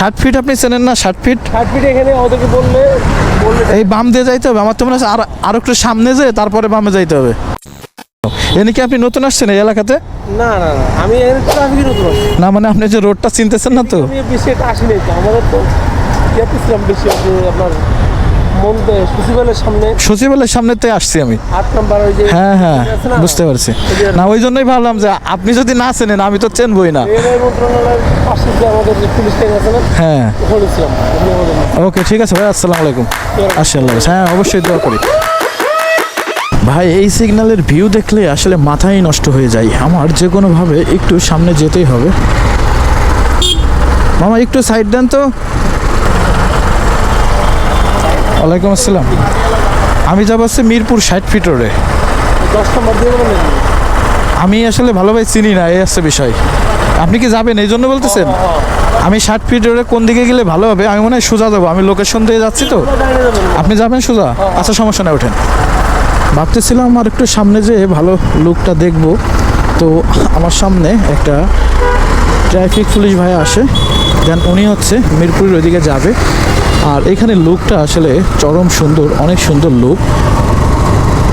ষাট ফিট আপনি চেনেন না? ষাট ফিট ষাট ফিট এখানে ওদেরকে বললে বললে এই বাম দিয়ে যাইতে হবে। আমার তো মনে হচ্ছে আর আর একটু সামনে যেয়ে তারপরে বামে যাইতে হবে। এনে কি আপনি নতুন আসছেন এই এলাকাতে? না না না আমি ট্রাফিক নতুন। না মানে আপনি যে রোডটা চিনতেছেন না তো? আমি বেশি একটা আসিনি তো। আমাদের তো বেশি আপনার। সচিবালয়ের সামনে। সচিবালয়ের সামনেতে আসছি আমি। হ্যাঁ হ্যাঁ বুঝতে পারছি। না ওই জন্যই ভাবলাম যে আপনি যদি না চেনেন আমি তো চেনবই না। হ্যাঁ। ওকে ঠিক আছে ভাই আসসালামু আলাইকুম। আসি আল্লাহ হ্যাঁ অবশ্যই দোয়া করি। ভাই এই সিগন্যালের ভিউ দেখলে আসলে মাথাই নষ্ট হয়ে যায়। আমার যে কোনোভাবে একটু সামনে যেতেই হবে। মামা একটু সাইড দেন তো। ওয়ালাইকুম আসসালাম। আমি যাব হচ্ছে মিরপুর ষাট ফিট রোডে আমি আসলে ভালোভাবে চিনি না, এই হচ্ছে বিষয়। আপনি কি যাবেন, এই জন্য বলতেছেন? আমি ষাট ফিট রোডে কোন দিকে গেলে ভালো হবে? আমি মনে হয় সোজা যাব, আমি লোকেশন দিয়ে যাচ্ছি তো। আপনি যাবেন সোজা? আচ্ছা সমস্যা নেই, ওঠেন। ভাবতেছিলাম আর একটু সামনে যেয়ে ভালো লুকটা দেখব। তো আমার সামনে একটা ট্রাফিক পুলিশ ভাই আসে। দেন উনি হচ্ছে মিরপুরের ওইদিকে যাবে। আর এখানে লুকটা আসলে চরম সুন্দর, অনেক সুন্দর লুক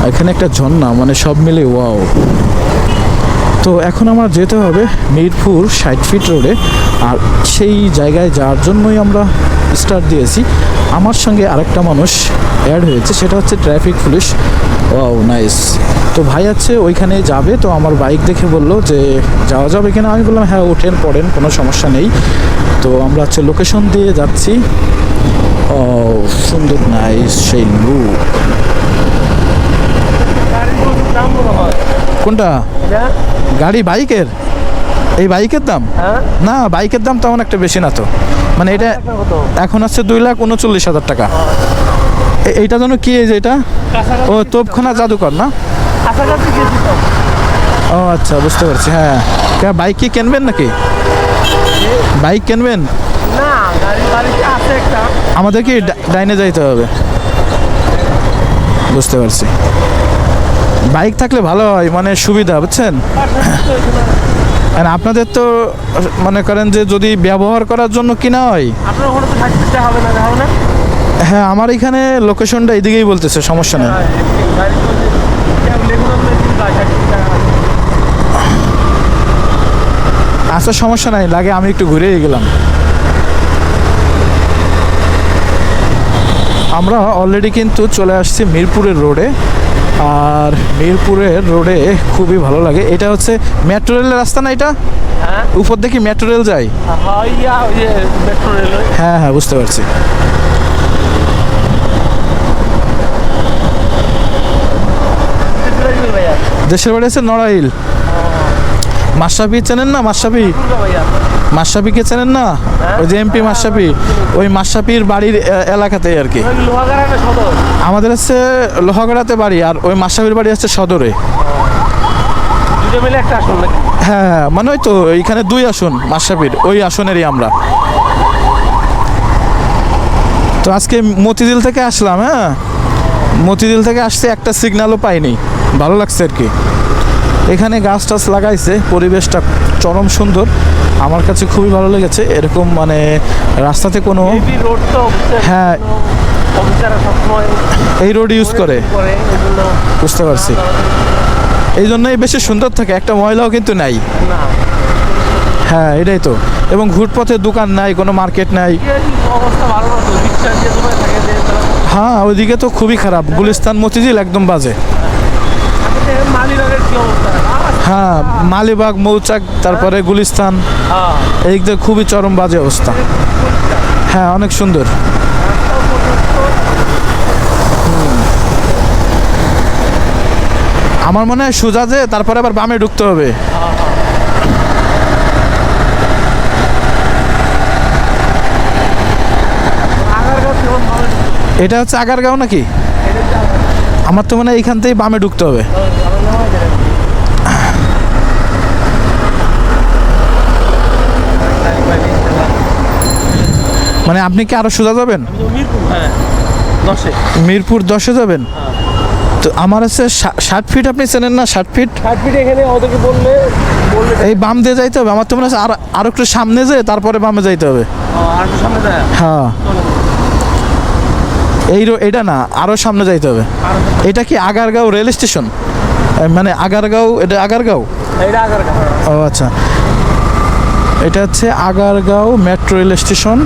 এখানে একটা ঝর্ণা মানে সব মিলে ওয়াও তো এখন আমার যেতে হবে মিরপুর ষাট ফিট রোডে আর সেই জায়গায় যাওয়ার জন্যই আমরা স্টার্ট দিয়েছি। আমার সঙ্গে আরেকটা মানুষ অ্যাড হয়েছে, সেটা হচ্ছে ট্রাফিক পুলিশ। ওয়াও নাইস তো ভাই আছে, ওইখানে যাবে। তো আমার বাইক দেখে বলল যে, যাওয়া যাবে কিনা? আমি বললাম হ্যাঁ ওঠেন পড়েন, কোনো সমস্যা নেই। তো আমরা হচ্ছে লোকেশন দিয়ে যাচ্ছি। ও সুন্দর নাইস সেই লুক কোনটা? গাড়ি বাইকের? এই বাইকের দাম? হ্যাঁ। না বাইকের দাম তেমন একটা বেশি না তো। মানে এটা এখন হচ্ছে দুই লাখ উনচল্লিশ হাজার টাকা। এইটা যেন কি এই যে এটা? ও তোপখানা জাদুকর না? ও আচ্ছা বুঝতে পারছি হ্যাঁ। কে বাইক কি কিনবেন নাকি? বাইক কিনবেন? আছে আমাদের কি ডাইনে যাইতে হবে। বুঝতে পারছি। বাইক থাকলে ভালো হয় মানে সুবিধা বুঝছেন? আর আপনাদের তো মনে করেন যে যদি ব্যবহার করার জন্য কিনা হয়। হ্যাঁ আমার এখানে লোকেশনটা এদিকেই বলতেছে সমস্যা নেই। হ্যাঁ। আচ্ছা সমস্যা নাই লাগে আমি একটু ঘুরেই গেলাম। আমরা অলরেডি কিন্তু চলে আসছি মিরপুরের রোডে আর মিরপুরের রোডে খুবই ভালো লাগে। এটা হচ্ছে মেট্রো রেলের রাস্তা না এটা? হ্যাঁ। উপর দেখি মেট্রো রেল যায়। হ্যাঁ হ্যাঁ বুঝতে পারছি। দেশের বাড়ি আছে। নড়াইল। মাসাবি চেনেন না মাসাবি মাসাবিকে চেনেন না? ওই যে এমপি মাসাবি ওই মাসাবির বাড়ির এলাকাতেই আর কি। আমাদের হচ্ছে লোহাগড়াতে বাড়ি আর ওই মাসাবির বাড়ি হচ্ছে সদরে। একটা আসল হ্যাঁ হ্যাঁ মানে ওই তো এইখানে দুই আসন মাসাবির ওই আসনেরই আমরা। তো আজকে মতিঝিল থেকে আসলাম হ্যাঁ? মতিঝিল থেকে আসতে একটা সিগন্যালও পাইনি। ভালো লাগছে আর কি। এখানে গাছ টাছ লাগাইছে পরিবেশটা চরম সুন্দর। আমার কাছে খুবই ভালো লেগেছে। এরকম মানে রাস্তাতে কোনো হ্যাঁ। এই রোড ইউজ করে। বুঝতে পারছি। এই জন্যই বেশি সুন্দর থাকে। একটা ময়লাও কিন্তু নাই। হ্যাঁ এটাই তো। এবং ঘুরপথে দোকান নাই কোনো মার্কেট নাই। হ্যাঁ ওইদিকে তো খুবই খারাপ। গুলিস্তান মতিঝিল একদম বাজে। অবস্থা হ্যাঁ মালিবাগ মৌচাক তারপরে গুলিস্তান। হ্যাঁ। এই দিকে খুবই চরম বাজে অবস্থা। হ্যাঁ অনেক সুন্দর। আমার মনে হয় সোজা যে তারপরে আবার বামে ঢুকতে হবে। এটা হচ্ছে আগারগাঁও নাকি? আমার তো মনে হয় এইখান থেকেই বামে ঢুকতে হবে ভালো না হয় যেটা মানে আপনি কি আরও সোজা যাবেন? মিরপুর হ্যাঁ দশে। মিরপুর দশে যাবেন? তো আমার হচ্ছে ষাট ফিট আপনি চেনেন না? ষাট ফিট ষাট ফিট এখানে ওদেরকে বললে এই বাম দিয়ে যাইতে হবে। আমার তো মনে হচ্ছে আর আর একটু সামনে যেয়ে তারপরে বামে যাইতে হবে। আর হ্যাঁ। এই এটা না আরও সামনে যাইতে হবে। এটা কি আগারগাঁও রেল স্টেশন? মানে আগারগাঁও এটা আগারগাঁও? আগার ও আচ্ছা। এটা হচ্ছে আগারগাঁও মেট্রো রেল স্টেশন।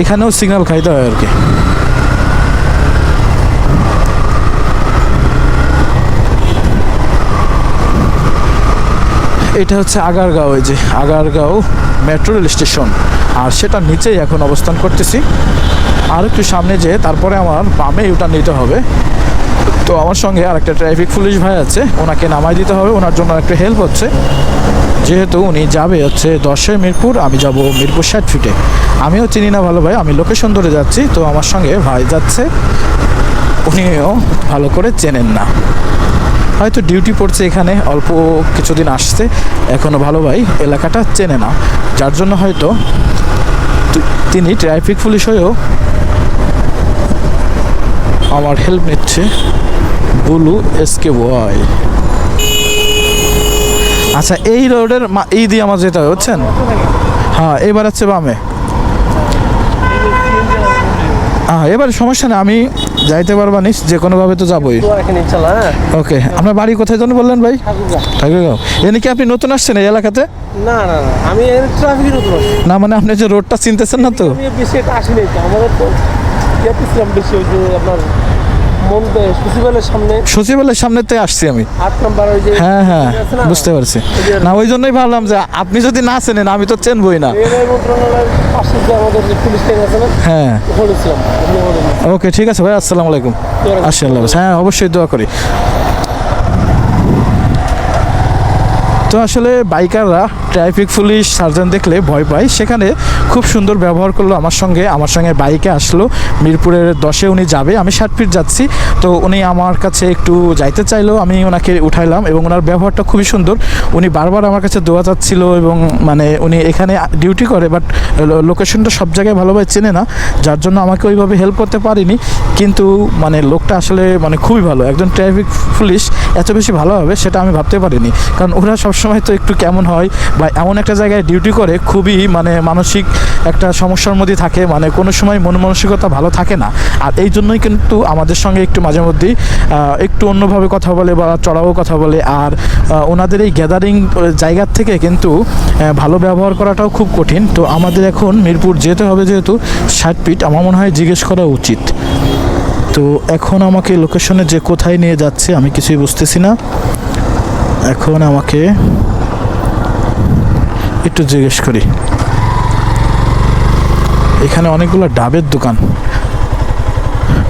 এখানেও সিগন্যাল খাইতে হয় আর কি এটা হচ্ছে আগারগাঁও, এই যে আগারগাঁও মেট্রো রেল স্টেশন আর সেটার নিচেই এখন অবস্থান করতেছি। আর একটু সামনে যেয়ে তারপরে আমার বামে ইউটার্ন নিতে হবে। তো আমার সঙ্গে আর একটা ট্রাফিক পুলিশ ভাই আছে, ওনাকে নামাই দিতে হবে, ওনার জন্য একটা হেল্প হচ্ছে। যেহেতু উনি যাবে হচ্ছে দশে মিরপুর, আমি যাব মিরপুর ষাট ফিটে আমিও চিনি না ভালো ভাই, আমি লোকেশন ধরে যাচ্ছি, তো আমার সঙ্গে ভাই যাচ্ছে। উনিও ভালো করে চেনেন না। হয়তো ডিউটি পড়ছে এখানে, অল্প কিছুদিন আসছে এখনও ভালো ভাই, এলাকাটা চেনে না। যার জন্য হয়তো তিনি ট্রাফিক পুলিশ হয়েও আমার হেল্প নিচ্ছে। বুলু এসকে ওয়াই আচ্ছা এই রোডের মা- এই দিয়ে আমার যেতে হবে বুঝছেন? হ্যাঁ এবার হচ্ছে বামে। হ্যাঁ এবার সমস্যা নেই আমি যাইতে পারবা নিস যে কোনোভাবে তো যাবোই। হ্যাঁ ওকে আপনার বাড়ি কোথায় জন্য বললেন ভাই? ঠাকুরগা ঠাকুরগাঁও। এনে কি আপনি নতুন আসছেন এই এলাকাতে? না না না আমি না মানে আপনি যে রোডটা চিনতেছেন না তো? বেশি এটা আসিনি তো আমাদের তো বেশি ওই যে আপনার সচিবালয়ের সামনে। সামনেতে আসছি আমি। হ্যাঁ হ্যাঁ বুঝতে পারছি। না ওই জন্যই ভাবলাম যে আপনি যদি না চেনেন আমি তো চেনবই না। হ্যাঁ। ওকে ঠিক আছে ভাই আসসালামু আলাইকুম। দোয়া রাখবেন। আসি আল্লাহ হ্যাঁ অবশ্যই দোয়া করি। তো আসলে বাইকাররা ট্রাফিক পুলিশ সার্জন দেখলে ভয় পায়। সেখানে খুব সুন্দর ব্যবহার করল আমার সঙ্গে। আমার সঙ্গে বাইকে আসলো। মিরপুরের দশে উনি যাবে। আমি ষাট ফিট যাচ্ছি। তো উনি আমার কাছে একটু যাইতে চাইলো। আমি ওনাকে উঠাইলাম এবং ওনার ব্যবহারটা খুবই সুন্দর। উনি বারবার আমার কাছে দোয়া চাচ্ছিল এবং মানে উনি এখানে ডিউটি করে বাট লোকেশনটা সব জায়গায় ভালোভাবে চেনে না। যার জন্য আমাকে ওইভাবে হেল্প করতে পারিনি। কিন্তু মানে লোকটা আসলে মানে খুবই ভালো। একজন ট্রাফিক পুলিশ এত বেশি ভালো হবে, সেটা আমি ভাবতে পারিনি। কারণ ওরা সবসময় তো একটু কেমন হয় এমন একটা জায়গায় ডিউটি করে, খুবই মানে মানসিক একটা সমস্যার মধ্যে থাকে। মানে কোনো সময় মন মানসিকতা ভালো থাকে না। আর এই জন্যই কিন্তু আমাদের সঙ্গে একটু মাঝে মধ্যেই একটু অন্যভাবে কথা বলে বা চড়াও কথা বলে। আর ওনাদের এই গ্যাদারিং জায়গার থেকে কিন্তু ভালো ব্যবহার করাটাও খুব কঠিন। তো আমাদের এখন মিরপুর যেতে হবে যেহেতু, ষাট আমার মনে হয় জিজ্ঞেস করা উচিত। তো এখন আমাকে লোকেশনে যে কোথায় নিয়ে যাচ্ছে আমি কিছুই বুঝতেছি না। এখন আমাকে একটু জিজ্ঞেস করি। এখানে অনেকগুলো ডাবের দোকান।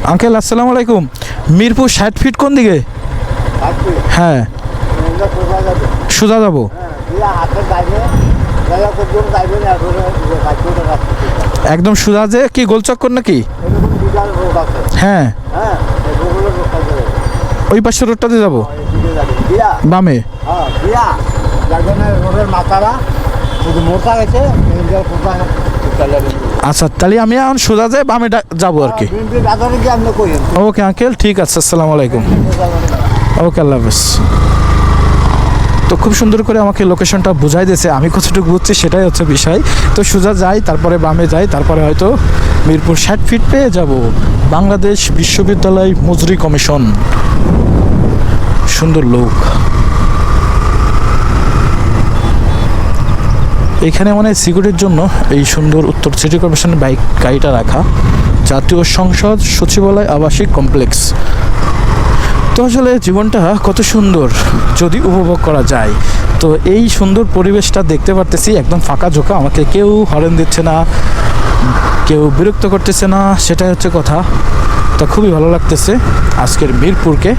আঙ্কেল, আসসালামু আলাইকুম। মিরপুর ষাট ফিট কোন দিকে? হ্যাঁ। সোজা যাব। একদম সোজা যে কি গোলচক্কর নাকি? হ্যাঁ। ওই পাশে রোডটাতে যাব। বামে। আচ্ছা তাহলে আমি এখন সোজা যাই বামে যাব আর কি। কইেন ওকে আঙ্কেল ঠিক আছে আসসালামু আলাইকুম। ওকে আল্লাহ হাফেজ। তো খুব সুন্দর করে আমাকে লোকেশনটা বুঝাই দিয়েছে আমি কতটুকু বুঝছি সেটাই হচ্ছে বিষয়। তো সোজা যাই তারপরে বামে যাই তারপরে হয়তো মিরপুর ষাট ফিট পেয়ে যাব। বাংলাদেশ বিশ্ববিদ্যালয় মজুরি কমিশন। সুন্দর লোক। এখানে মানে সিকিউরিটির জন্য এই সুন্দর উত্তর সিটি কর্পোরেশনের বাইক গাড়িটা রাখা। জাতীয় সংসদ সচিবালয় আবাসিক কমপ্লেক্স। তো আসলে জীবনটা কত সুন্দর যদি উপভোগ করা যায়। তো এই সুন্দর পরিবেশটা দেখতে পারতেছি, একদম ফাঁকা ঝোঁকা, আমাকে কেউ হরেন দিচ্ছে না, কেউ বিরক্ত করতেছে না, সেটাই হচ্ছে কথা। তা খুবই ভালো লাগতেছে আজকের মিরপুরকে।